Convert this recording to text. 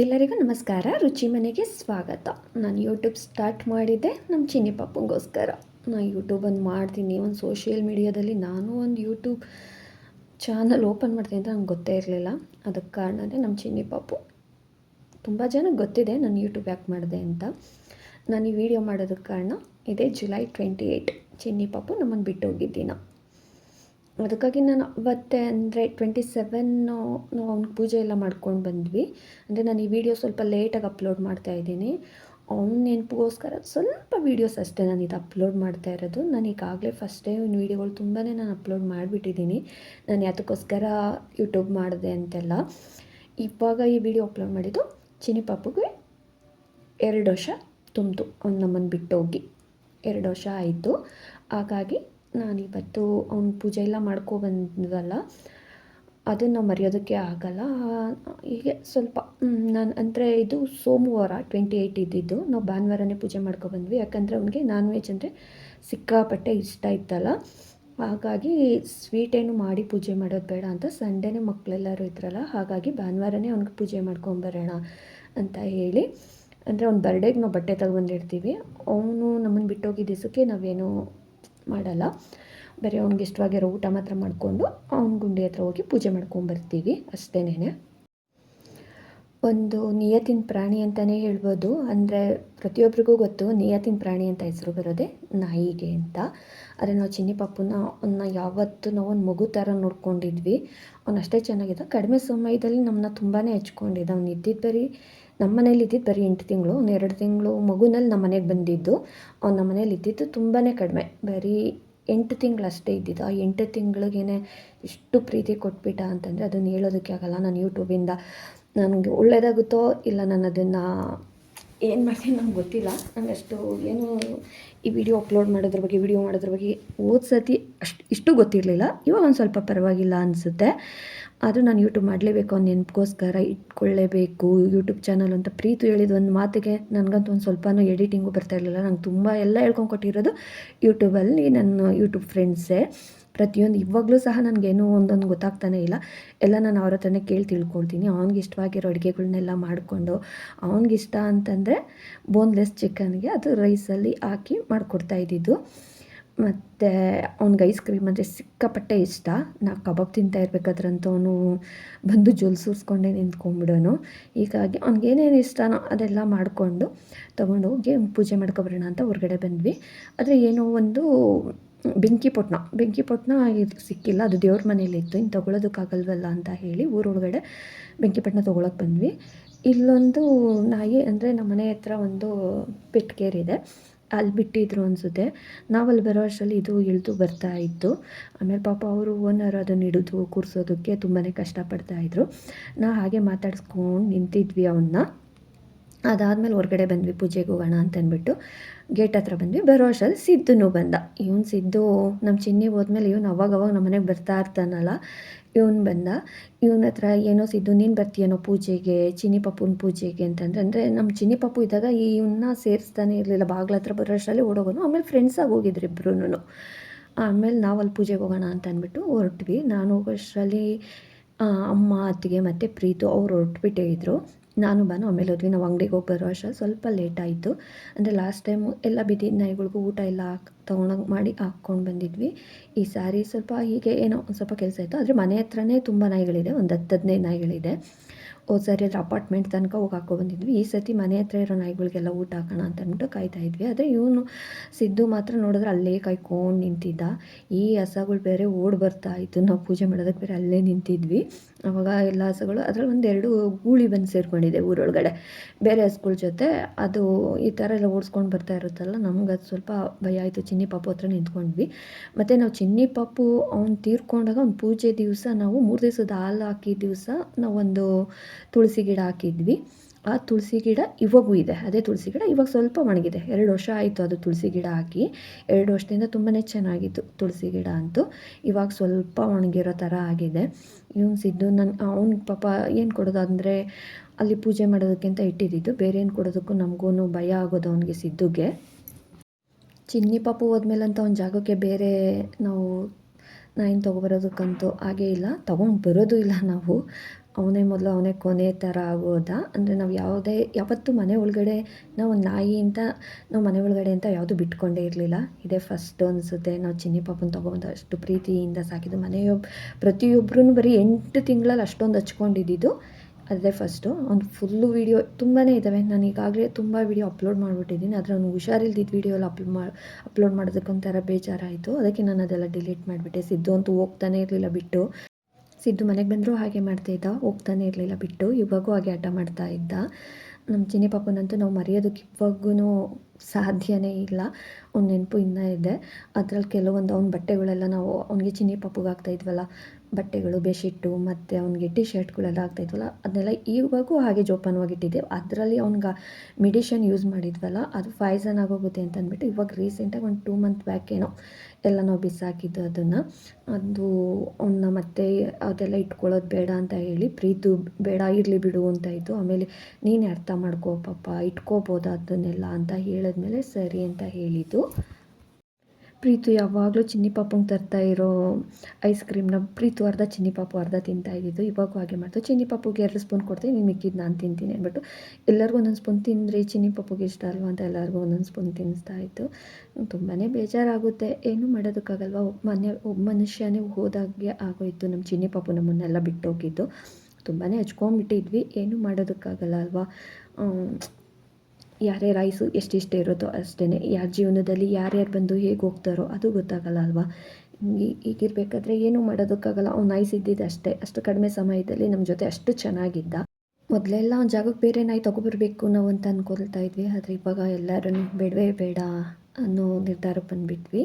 ಎಲ್ಲರಿಗೂ ನಮಸ್ಕಾರ. ರುಚಿ ಮನೆಗೆ ಸ್ವಾಗತ. ನಾನು ಯೂಟ್ಯೂಬ್ ಸ್ಟಾರ್ಟ್ ಮಾಡಿದ್ದೆ. ನಮ್ಮ ಚಿನ್ನಿ ಪಾಪಂಗೋಸ್ಕರ. ನಾನು ಯೂಟ್ಯೂಬ್ ಒಂದು ಮಾಡ್ತೀನಿ. ಒಂದು ಸೋಷಿಯಲ್ ಮೀಡಿಯಾದಲ್ಲಿ ನಾನು ಒಂದು ಯೂಟ್ಯೂಬ್ ಚಾನಲ್ ಓಪನ್ ಮಾಡ್ತೀನಿ ಅಂತ ನಂಗೆ ಗೊತ್ತೇ ಇರಲಿಲ್ಲ. ಅದಕ್ಕೆ ಕಾರಣನೇ ನಮ್ಮ ಚಿನ್ನಿ ಪಾಪು ತುಂಬ ಜನಕ್ಕೆ ಗೊತ್ತಿದೆ ನಾನು ಯೂಟ್ಯೂಬ್ ಯಾಕೆ ಮಾಡಿದೆ ಅಂತ. ನಾನು ಈ ವಿಡಿಯೋ ಮಾಡೋದಕ್ಕೆ ಕಾರಣ ಇದೇ ಜುಲೈ ಟ್ವೆಂಟಿ ಏಯ್ಟ್ ಚಿನ್ನಿ ಪಾಪು ನಮ್ಮನ್ನು ಬಿಟ್ಟು ಹೋಗಿದ್ದಿನ ಅದಕ್ಕಾಗಿ ನಾನು ಅವತ್ತೆ ಅಂದರೆ ಟ್ವೆಂಟಿ ಸೆವೆನ್ನು ನಾವು ಅವ್ನ ಪೂಜೆ ಎಲ್ಲ ಮಾಡ್ಕೊಂಡು ಬಂದ್ವಿ. ಅಂದರೆ ನಾನು ಈ ವಿಡಿಯೋ ಸ್ವಲ್ಪ ಲೇಟಾಗಿ ಅಪ್ಲೋಡ್ ಮಾಡ್ತಾ ಇದ್ದೀನಿ. ಅವ್ನ ನೆನಪಿಗೋಸ್ಕರ ಸ್ವಲ್ಪ ವೀಡಿಯೋಸ್ ಅಷ್ಟೇ ನಾನು ಇದು ಅಪ್ಲೋಡ್ ಮಾಡ್ತಾ ಇರೋದು. ನಾನು ಈಗಾಗಲೇ ಫಸ್ಟ್ ಟೈಮ್ ಇನ್ನು ವೀಡಿಯೋಗಳು ತುಂಬಾ ನಾನು ಅಪ್ಲೋಡ್ ಮಾಡಿಬಿಟ್ಟಿದ್ದೀನಿ. ನಾನು ಯಾತಕ್ಕೋಸ್ಕರ ಯೂಟ್ಯೂಬ್ ಮಾಡಿದೆ ಅಂತೆಲ್ಲ. ಇವಾಗ ಈ ವಿಡಿಯೋ ಅಪ್ಲೋಡ್ ಮಾಡಿದ್ದು ಚಿನಿ ಪಾಪುಗೆ ಎರಡು ವರ್ಷ ತುಂಬಿತು. ಅವ್ನು ನಮ್ಮನ್ನು ಬಿಟ್ಟೋಗಿ. ಎರಡು ವರ್ಷ ಆಯಿತು. ಹಾಗಾಗಿ ನಾನಿವತ್ತು ಅವ್ನ ಪೂಜೆ ಎಲ್ಲ ಮಾಡ್ಕೊಬಂದ್ವಲ್ಲ ಅದನ್ನು ಮರೆಯೋದಕ್ಕೆ ಆಗಲ್ಲ. ಹೀಗೆ ಸ್ವಲ್ಪ ನಾನು ಅಂದರೆ ಇದು ಸೋಮವಾರ ಟ್ವೆಂಟಿ ಏಯ್ಟ್ ಇದ್ದಿದ್ದು, ನಾವು ಭಾನುವಾರನೇ ಪೂಜೆ ಮಾಡ್ಕೊಬಂದ್ವಿ ಯಾಕಂದರೆ ಅವ್ನಿಗೆ ನಾನ್ ವೆಜ್ ಅಂದರೆ ಸಿಕ್ಕಾಪಟ್ಟೆ ಇಷ್ಟ ಇತ್ತಲ್ಲ. ಹಾಗಾಗಿ ಸ್ವೀಟೇನು ಮಾಡಿ ಪೂಜೆ ಮಾಡೋದು ಬೇಡ ಅಂತ ಸಂಡೇನೇ ಮಕ್ಕಳೆಲ್ಲರೂ ಇದ್ರಲ್ಲ, ಹಾಗಾಗಿ ಭಾನುವಾರನೇ ಅವ್ನಿಗೆ ಪೂಜೆ ಮಾಡ್ಕೊಂಬರೋಣ ಅಂತ ಹೇಳಿ. ಅಂದರೆ ಅವ್ನ ಬರ್ಡೇಗೆ ನಾವು ಬಟ್ಟೆ ತಗೊಂಡಿರ್ತೀವಿ ಅವನು ನಮ್ಮನ್ನು ಬಿಟ್ಟೋಗಿದ್ದ ದಿವಸಕ್ಕೆ ನಾವೇನು ಮಾಡಲ್ಲ. ಬರೀ ಅವ್ನಿಗೆ ಇಷ್ಟವಾಗಿರೋ ಊಟ ಮಾತ್ರ ಮಾಡಿಕೊಂಡು ಅವ್ನ ಗುಂಡಿ ಹತ್ರ ಹೋಗಿ ಪೂಜೆ ಮಾಡ್ಕೊಂಬರ್ತೀವಿ ಅಷ್ಟೇನೆ ಒಂದು ನಿಯತಿನ ಪ್ರಾಣಿ ಅಂತಲೇ ಹೇಳ್ಬೋದು. ಅಂದರೆ ಪ್ರತಿಯೊಬ್ಬರಿಗೂ ಗೊತ್ತು ನಿಯತಿನ ಪ್ರಾಣಿ ಅಂತ ಹೆಸರು ಬರೋದೇ ನಾಯಿಗೆ ಅಂತ. ಆದರೆ ನಾವು ಚಿನ್ನಿ ಪಾಪುನ ಅವನ್ನ ಯಾವತ್ತೂ ನಾವು ಒಂದು ಮಗು ಥರ ನೋಡ್ಕೊಂಡಿದ್ವಿ. ಅವನಷ್ಟೇ ಚೆನ್ನಾಗಿದ್ದ. ಕಡಿಮೆ ಸಮಯದಲ್ಲಿ ನಮ್ಮನ್ನ ತುಂಬಾ ಹೆಚ್ಕೊಂಡಿದ್ದ. ಅವ್ನು ಇದ್ದಿದ್ದ ಬರೀ ನಮ್ಮ ಮನೇಲಿ ಇದ್ದಿದ್ದು ಬರೀ ಎಂಟು ತಿಂಗಳು, ಒಂದು ಎರಡು ತಿಂಗಳು ಮಗುನಲ್ಲಿ ನಮ್ಮ ಮನೆಗೆ ಬಂದಿದ್ದು, ಅವ್ನು ನಮ್ಮ ಮನೇಲಿ ಇದ್ದಿದ್ದು ತುಂಬಾ ಕಡಿಮೆ. ಬರೀ ಎಂಟು ತಿಂಗಳು ಅಷ್ಟೇ ಇದ್ದಿದ್ದು. ಆ ಎಂಟು ತಿಂಗಳಿಗೇನೆ ಎಷ್ಟು ಪ್ರೀತಿ ಕೊಟ್ಬಿಟ್ಟ ಅಂತಂದರೆ ಅದನ್ನು ಹೇಳೋದಕ್ಕೆ ಆಗಲ್ಲ. ನಾನು ಯೂಟ್ಯೂಬಿಂದ ನನಗೆ ಒಳ್ಳೆಯದಾಗುತ್ತೋ ಇಲ್ಲ ನಾನು ಅದನ್ನು ಏನು ಮಾಡ್ತೀನಿ ನಂಗೆ ಗೊತ್ತಿಲ್ಲ. ನಂಗೆ ಅಷ್ಟು ಏನು ಈ ವಿಡಿಯೋ ಅಪ್ಲೋಡ್ ಮಾಡೋದ್ರ ಬಗ್ಗೆ ವಿಡಿಯೋ ಮಾಡೋದ್ರ ಬಗ್ಗೆ ಓದ್ಸತಿ ಸತಿ ಅಷ್ಟು ಇಷ್ಟು ಗೊತ್ತಿರಲಿಲ್ಲ. ಇವಾಗ ಒಂದು ಸ್ವಲ್ಪ ಪರವಾಗಿಲ್ಲ ಅನಿಸುತ್ತೆ. ಆದರೂ ನಾನು ಯೂಟ್ಯೂಬ್ ಮಾಡಲೇಬೇಕು ಅನ್ನೋ ನೆನಪಿಗೋಸ್ಕರ ಇಟ್ಕೊಳ್ಳೇಬೇಕು. ಯೂಟ್ಯೂಬ್ ಚಾನಲ್ ಅಂತ ಪ್ರೀತಿ ಹೇಳಿದ ಒಂದು ಮಾತಿಗೆ ನನಗಂತೂ ಒಂದು ಸ್ವಲ್ಪನೂ ಎಡಿಟಿಂಗು ಬರ್ತಾ ಇರಲಿಲ್ಲ. ನಂಗೆ ತುಂಬ ಎಲ್ಲ ಹೇಳ್ಕೊಂಡು ಕೊಟ್ಟಿರೋದು ಯೂಟ್ಯೂಬಲ್ಲಿ ನನ್ನ ಯೂಟ್ಯೂಬ್ ಫ್ರೆಂಡ್ಸೇ ಪ್ರತಿಯೊಂದು ಇವಾಗಲೂ ಸಹ ನನಗೇನು ಒಂದೊಂದು ಗೊತ್ತಾಗ್ತಾನೆ ಇಲ್ಲ. ಎಲ್ಲ ನಾನು ಅವ್ರ ಹತ್ರನೇ ಕೇಳಿ ತಿಳ್ಕೊಳ್ತೀನಿ. ಅವ್ನಿಗೆ ಇಷ್ಟವಾಗಿರೋ ಅಡುಗೆಗಳನ್ನೆಲ್ಲ ಮಾಡಿಕೊಂಡು ಅವ್ನಿಗಿಷ್ಟ ಅಂತಂದರೆ ಬೋನ್ಲೆಸ್ ಚಿಕನ್ಗೆ ಅದು ರೈಸಲ್ಲಿ ಹಾಕಿ ಮಾಡಿಕೊಡ್ತಾ ಇದ್ದಿದ್ದು. ಮತ್ತು ಅವ್ನಿಗೆ ಐಸ್ ಕ್ರೀಮ್ ಅಂದರೆ ಸಿಕ್ಕಾಪಟ್ಟೆ ಇಷ್ಟ. ನಾ ಕಬಾಬ್ ತಿಂತಾ ಇರ್ಬೇಕಾದ್ರಂತೂ ಅವನು ಬಂದು ಜೊಲ್ಸೂರ್ಸ್ಕೊಂಡೇ ನಿಂತ್ಕೊಂಡ್ಬಿಡೋನು. ಹೀಗಾಗಿ ಅವ್ನಿಗೇನೇನು ಇಷ್ಟನೋ ಅದೆಲ್ಲ ಮಾಡಿಕೊಂಡು ತೊಗೊಂಡೋಗಿ ಪೂಜೆ ಮಾಡ್ಕೊಬರೋಣ ಅಂತ ಹೊರಗಡೆ ಬಂದ್ವಿ. ಆದರೆ ಏನೋ ಒಂದು ಬೆಂಕಿ ಪೊಟ್ನ. ಬೆಂಕಿ ಪೊಟ್ನ ಇದು ಸಿಕ್ಕಿಲ್ಲ. ಅದು ದೇವ್ರ ಮನೇಲಿತ್ತು ಇನ್ನು ತೊಗೊಳೋದಕ್ಕಾಗಲ್ವಲ್ಲ ಅಂತ ಹೇಳಿ ಊರೊಳಗಡೆ ಬೆಂಕಿ ಪೊಟ್ನ ತೊಗೊಳಕ್ಕೆ ಬಂದ್ವಿ. ಇಲ್ಲೊಂದು ನಾಯಿ ಅಂದರೆ ನಮ್ಮ ಮನೆ ಹತ್ರ ಒಂದು ಪೆಟ್ಕೇರಿದೆ ಅಲ್ಲಿ ಬಿಟ್ಟಿದ್ರು ಅನಿಸುತ್ತೆ. ನಾವಲ್ಲಿ ಬರೋ ಅಷ್ಟರಲ್ಲಿ ಇದು ಇಳಿದು ಬರ್ತಾ ಇತ್ತು. ಆಮೇಲೆ ಪಾಪ ಅವರು ಓನರ್ ಅದನ್ನು ಹಿಡಿದು ಕೂರಿಸೋದಕ್ಕೆ ತುಂಬಾ ಕಷ್ಟಪಡ್ತಾಯಿದ್ರು ನಾ ಹಾಗೆ ಮಾತಾಡಿಸ್ಕೊಂಡು ನಿಂತಿದ್ವಿ ಅವನ್ನ ಅದಾದಮೇಲೆ ಹೊರಗಡೆ ಬಂದ್ವಿ, ಪೂಜೆಗೆ ಹೋಗೋಣ ಅಂತ ಅಂದ್ಬಿಟ್ಟು ಗೇಟ್ ಹತ್ರ ಬಂದ್ವಿ. ಬರೋ ಅಷ್ಟರಲ್ಲಿ ಸಿದ್ದುನು ಬಂದ. ಇವನು ಸಿದ್ದು ನಮ್ಮ ಚಿನ್ನಿ ಹೋದ್ಮೇಲೆ ಇವನು ಅವಾಗವಾಗ ನಮ್ಮ ಮನೆಗೆ ಬರ್ತಾ ಇರ್ತಾನಲ್ಲ, ಇವನು ಬಂದ. ಇವನ ಹತ್ರ ಏನೋ ಸಿದ್ದು, ನೀನು ಬರ್ತೀಯನೋ ಪೂಜೆಗೆ, ಚಿನ್ನಿ ಪಪ್ಪನ ಪೂಜೆಗೆ ಅಂತಂದ್ರೆ, ಅಂದರೆ ನಮ್ಮ ಚಿನ್ನಿ ಪಪ್ಪು ಇದ್ದಾಗ ಇವನ್ನ ಸೇರಿಸ್ತಾನೆ ಇರಲಿಲ್ಲ. ಬಾಗ್ಲ ಹತ್ರ ಬರೋ ಅಷ್ಟರಲ್ಲಿ ಓಡೋಗೋನು. ಆಮೇಲೆ ಫ್ರೆಂಡ್ಸಾಗಿ ಹೋಗಿದ್ರು ಇಬ್ಬರೂ ಆಮೇಲೆ ನಾವು ಅಲ್ಲಿ ಪೂಜೆಗೆ ಹೋಗೋಣ ಅಂತ ಅಂದ್ಬಿಟ್ಟು ಹೊರಟ್ವಿ. ನಾನು ಹೋಗೋಷ್ಟರಲ್ಲಿ ಅಮ್ಮ, ಅತ್ತಿಗೆ ಮತ್ತು ಪ್ರೀತು ಅವ್ರು ಹೊರಟ್ಬಿಟ್ಟೇ ಇದ್ದರು ನಾನು ಬಾನು ಆಮೇಲೆ ಹೋದ್ವಿ, ನಾವು ಅಂಗಡಿಗೆ ಹೋಗಿ ಬರೋ ಅಷ್ಟ ಸ್ವಲ್ಪ ಲೇಟ್ ಆಯಿತು. ಅಂದರೆ ಲಾಸ್ಟ್ ಟೈಮು ಎಲ್ಲ ಬಿದ್ದಿದ್ದ ನಾಯಿಗಳಿಗೂ ಊಟ ಎಲ್ಲ ಹಾಕಿ, ತೊಗೊಂಡೋಗಿ ಮಾಡಿ ಹಾಕ್ಕೊಂಡು ಬಂದಿದ್ವಿ. ಈ ಸಾರಿ ಸ್ವಲ್ಪ ಹೀಗೆ ಏನೋ ಸ್ವಲ್ಪ ಕೆಲಸ ಇತ್ತು. ಆದರೆ ಮನೆ ಹತ್ರನೇ ತುಂಬ ನಾಯಿಗಳಿದೆ, ಒಂದು ಹತ್ತು ಹದಿನೈದು ನಾಯಿಗಳಿದೆ. ಹೋದ ಸರಿ ಅದ್ರ ಅಪಾರ್ಟ್ಮೆಂಟ್ ತನಕ ಹೋಗಿ ಹಾಕೊ ಬಂದಿದ್ವಿ. ಈ ಸತಿ ಮನೆ ಹತ್ರ ಇರೋ ನಾಯಿಗಳಿಗೆಲ್ಲ ಊಟ ಹಾಕೋಣ ಅಂತ ಅಂದ್ಬಿಟ್ಟು ಕಾಯ್ತಾ ಇದ್ವಿ. ಆದರೆ ಇವನು ಸಿದ್ದು ಮಾತ್ರ ನೋಡಿದ್ರೆ ಅಲ್ಲೇ ಕಾಯ್ಕೊಂಡು ನಿಂತಿದ್ದ. ಈ ಹಸಗಳು ಬೇರೆ ಓಡ್ ಬರ್ತಾ ಇತ್ತು. ನಾವು ಪೂಜೆ ಮಾಡೋದಕ್ಕೆ ಬೇರೆ ಅಲ್ಲೇ ನಿಂತಿದ್ವಿ. ಅವಾಗ ಎಲ್ಲ ಹಸಗಳು, ಅದರಲ್ಲಿ ಒಂದೆರಡು ಗೂಳಿ ಬಂದು ಸೇರ್ಕೊಂಡಿದೆ ಊರೊಳಗಡೆ. ಬೇರೆ ಹಸುಗಳ ಜೊತೆ ಅದು ಈ ಥರ ಎಲ್ಲ ಓಡಿಸ್ಕೊಂಡು ಬರ್ತಾ ಇರುತ್ತಲ್ಲ, ನಮ್ಗೆ ಅದು ಸ್ವಲ್ಪ ಭಯ ಆಯಿತು. ಚಿನ್ನಿ ಪಾಪು ಹತ್ರ ನಿಂತ್ಕೊಂಡ್ವಿ. ಮತ್ತು ನಾವು ಚಿನ್ನಿ ಪಾಪು ಅವ್ನು ತೀರ್ಕೊಂಡಾಗ ಅವ್ನು ಪೂಜೆ ದಿವಸ ನಾವು ಮೂರು ದಿವಸದ ಹಾಲು ಹಾಕಿದ ದಿವಸ ನಾವೊಂದು ತುಳಸಿ ಗಿಡ ಹಾಕಿದ್ವಿ. ಆ ತುಳಸಿ ಗಿಡ ಇವಾಗೂ ಇದೆ. ಅದೇ ತುಳಸಿ ಗಿಡ ಇವಾಗ ಸ್ವಲ್ಪ ಒಣಗಿದೆ. ಎರಡು ವರ್ಷ ಆಯಿತು ಅದು ತುಳಸಿ ಗಿಡ ಹಾಕಿ. ಎರಡು ವರ್ಷದಿಂದ ತುಂಬಾ ಚೆನ್ನಾಗಿತ್ತು ತುಳಸಿ ಗಿಡ ಅಂತೂ. ಇವಾಗ ಸ್ವಲ್ಪ ಒಣಗಿರೋ ಥರ ಆಗಿದೆ. ಇವನು ಸಿದ್ದು ನನ್ನ ಅವ್ನಿಗೆ ಪಾಪ ಏನು ಕೊಡೋದು ಅಂದರೆ ಅಲ್ಲಿ ಪೂಜೆ ಮಾಡೋದಕ್ಕಿಂತ ಇಟ್ಟಿದ್ದು ಬೇರೆ ಏನು ಕೊಡೋದಕ್ಕೂ ನಮಗೂ ಭಯ ಆಗೋದು ಅವನಿಗೆ ಸಿದ್ದುಗೆ. ಚಿನ್ನಿ ಪಾಪು ಹೋದ್ಮೇಲೆ ಅಂತ ಒಂದು ಜಾಗಕ್ಕೆ ಬೇರೆ ನಾವು ನಾಯಿನ ತೊಗೊಬರೋದಕ್ಕಂತೂ ಹಾಗೇ ಇಲ್ಲ. ತೊಗೊಂಡು ಬರೋದು ಇಲ್ಲ ನಾವು. ಅವನೇ ಮೊದಲು ಅವನೇ ಕೊನೆ ಥರ ಆಗೋದ. ಅಂದರೆ ನಾವು ಯಾವುದೇ, ಯಾವತ್ತೂ ಮನೆ ಒಳಗಡೆ ನಾವು ನಾಯಿ ಅಂತ, ನಾವು ಮನೆ ಒಳಗಡೆ ಅಂತ ಯಾವುದು ಬಿಟ್ಕೊಂಡೇ ಇರಲಿಲ್ಲ. ಇದೇ ಫಸ್ಟ್ ಅನಿಸುತ್ತೆ. ನಾವು ಚಿನ್ನಿ ಪಾಪನ ತೊಗೊಬಂದು ಅಷ್ಟು ಪ್ರೀತಿಯಿಂದ ಸಾಕಿದ್ದು. ಮನೆಯೊಬ್ಬ ಪ್ರತಿಯೊಬ್ಬರೂ ಬರೀ ಎಂಟು ತಿಂಗಳಲ್ಲಿ ಅಷ್ಟೊಂದು ಹಚ್ಕೊಂಡಿದ್ದಿದ್ದು. ಅದೇ ಫಸ್ಟು ಒಂದು ಫುಲ್ಲು ವೀಡಿಯೋ ತುಂಬಾ ಇದ್ದಾವೆ ನಾನು ಈಗಾಗಲೇ ತುಂಬ ವೀಡಿಯೋ ಅಪ್ಲೋಡ್ ಮಾಡಿಬಿಟ್ಟಿದ್ದೀನಿ. ಆದರೆ ಅವ್ನು ಹುಷಾರಿಲ್ದಿದ್ದ ವೀಡಿಯೋ ಎಲ್ಲ ಅಪ್ಲೋಡ್ ಮಾಡಿ ಅಪ್ಲೋಡ್ ಮಾಡೋದಕ್ಕೊಂಥರ ಬೇಜಾರಾಯಿತು. ಅದಕ್ಕೆ ನಾನು ಅದೆಲ್ಲ ಡಿಲೀಟ್ ಮಾಡಿಬಿಟ್ಟೆ. ಸಿದ್ದು ಅಂತೂ ಹೋಗ್ತಾನೆ ಇರಲಿಲ್ಲ ಬಿಟ್ಟು. ಸಿದ್ದು ಮನೆಗೆ ಬಂದರೂ ಹಾಗೆ ಮಾಡ್ತಾ ಇದ್ದ. ಹೋಗ್ತಾನೆ ಇರಲಿಲ್ಲ ಬಿಟ್ಟು. ಇವಾಗೂ ಹಾಗೆ ಆಟ ಮಾಡ್ತಾ ಇದ್ದ. ನಮ್ಮ ಚಿನ್ನಿ ಪಾಪನಂತೂ ನಾವು ಮರೆಯೋದಕ್ಕೆ ಇವಾಗೂ ಸಾಧ್ಯನೇ ಇಲ್ಲ. ಅವ್ನ ನೆನಪು ಇನ್ನೂ ಇದೆ. ಅದರಲ್ಲಿ ಕೆಲವೊಂದು ಅವ್ನ ಬಟ್ಟೆಗಳೆಲ್ಲ ನಾವು, ಅವನಿಗೆ ಚಿನ್ನಿ ಪಪ್ಪುಗೆ ಹಾಕ್ತಾಯಿದ್ವಲ್ಲ ಬಟ್ಟೆಗಳು, ಬೆಡ್ಶೀಟು ಮತ್ತು ಅವ್ನಿಗೆ ಟಿ ಶರ್ಟ್ಗಳೆಲ್ಲ ಹಾಕ್ತಾಯಿದ್ವಲ್ಲ ಅದನ್ನೆಲ್ಲ ಇವಾಗೂ ಹಾಗೆ ಜೋಪಾನವಾಗಿಟ್ಟಿದ್ದೆ ಅದರಲ್ಲಿ ಅವ್ನಿಗೆ ಮೆಡಿಷನ್ ಯೂಸ್ ಮಾಡಿದ್ವಲ್ಲ, ಅದು ಫಾಯ್ಸನ್ ಆಗೋಗುತ್ತೆ ಅಂತ ಅಂದ್ಬಿಟ್ಟು ಇವಾಗ ರೀಸೆಂಟಾಗಿ ಒಂದು ಟೂ ಮಂತ್ ಬ್ಯಾಕ್ ಏನೋ ಎಲ್ಲ ನಾವು ಬಿಸಾಕಿದ್ದು ಅದನ್ನು. ಅದು ಅವನ್ನ ಮತ್ತೆ ಅದೆಲ್ಲ ಇಟ್ಕೊಳ್ಳೋದು ಬೇಡ ಅಂತ ಹೇಳಿ, ಪ್ರೀತು ಬೇಡ ಇರಲಿ ಬಿಡು ಅಂತ ಇತ್ತು. ಆಮೇಲೆ ನೀನೇ ಅರ್ಥ ಮಾಡ್ಕೋ ಪಾಪ, ಇಟ್ಕೋಬೋದಾ ಅದನ್ನೆಲ್ಲ ಅಂತ ಹೇಳಿದ್ಮೇಲೆ ಸರಿ ಅಂತ ಹೇಳಿದ್ದು. ಪ್ರೀತು ಯಾವಾಗಲೂ ಚಿನ್ನಿ ಪಾಪಂಗೆ ತರ್ತಾ ಇರೋ ಐಸ್ ಕ್ರೀಮ್ನ ಪ್ರೀತು ಅರ್ಧ ಚಿನ್ನಿ ಪಾಪು ಅರ್ಧ ತಿಂತಾ ಇದ್ದಿದ್ದು, ಇವಾಗೂ ಹಾಗೆ ಮಾಡ್ತು. ಚಿನ್ನಿ ಪಾಪುಗೆ ಎರಡು ಸ್ಪೂನ್ ಕೊಡ್ತೀನಿ, ನೀನು ಮಿಕ್ಕಿದ್ದು ನಾನು ತಿಂತೀನಿ ಅಂದ್ಬಿಟ್ಟು ಎಲ್ಲರಿಗೂ ಒಂದೊಂದು ಸ್ಪೂನ್ ತಿಂದರೆ ಚಿನ್ನಿ ಪಾಪುಗೆ ಇಷ್ಟ ಅಲ್ವಾ ಅಂತ ಎಲ್ಲರಿಗೂ ಒಂದೊಂದು ಸ್ಪೂನ್ ತಿನ್ನಿಸ್ತಾ ಇತ್ತು. ತುಂಬಾ ಬೇಜಾರಾಗುತ್ತೆ. ಏನೂ ಮಾಡೋದಕ್ಕಾಗಲ್ವ? ಒಬ್ಬ ಮನೆ, ಒಬ್ಬ ಮನುಷ್ಯನೇ ಹೋದಾಗೆ ಆಗೋಯಿತು. ನಮ್ಮ ಚಿನ್ನಿ ಪಾಪು ನಮ್ಮನ್ನೆಲ್ಲ ಬಿಟ್ಟೋಗಿದ್ದು. ತುಂಬಾ ಹಚ್ಕೊಂಡ್ಬಿಟ್ಟಿದ್ವಿ. ಏನೂ ಮಾಡೋದಕ್ಕಾಗಲ್ಲ ಅಲ್ವಾ? ಯಾರ್ಯಾರ ರೈಸು ಎಷ್ಟಿಷ್ಟೇ ಇರುತ್ತೋ ಅಷ್ಟೇ ಯಾರ ಜೀವನದಲ್ಲಿ ಯಾರ್ಯಾರು ಬಂದು ಹೇಗೆ ಹೋಗ್ತಾರೋ ಅದು ಗೊತ್ತಾಗಲ್ಲ ಅಲ್ವಾ? ಈಗಿರಬೇಕಾದ್ರೆ ಏನು ಮಾಡೋದಕ್ಕಾಗಲ್ಲ. ಅವ್ನು ಆಯುಸ್ ಇದ್ದಿದ್ದು ಅಷ್ಟೇ. ಅಷ್ಟು ಕಡಿಮೆ ಸಮಯದಲ್ಲಿ ನಮ್ಮ ಜೊತೆ ಅಷ್ಟು ಚೆನ್ನಾಗಿದ್ದ. ಮೊದಲೆಲ್ಲ ಒಂದು ಜಾಗಕ್ಕೆ ಬೇರೆ ನಾಯಿ ತೊಗೊಬರ್ಬೇಕು ನಾವು ಅಂತ ಅಂದ್ಕೊಳ್ತಾ ಇದ್ವಿ. ಆದರೆ ಇವಾಗ ಎಲ್ಲರೂ ಬೇಡವೇ ಬೇಡ ಅನ್ನೋ ನಿರ್ಧಾರಕ್ಕೆ ಬಂದುಬಿಟ್ವಿ.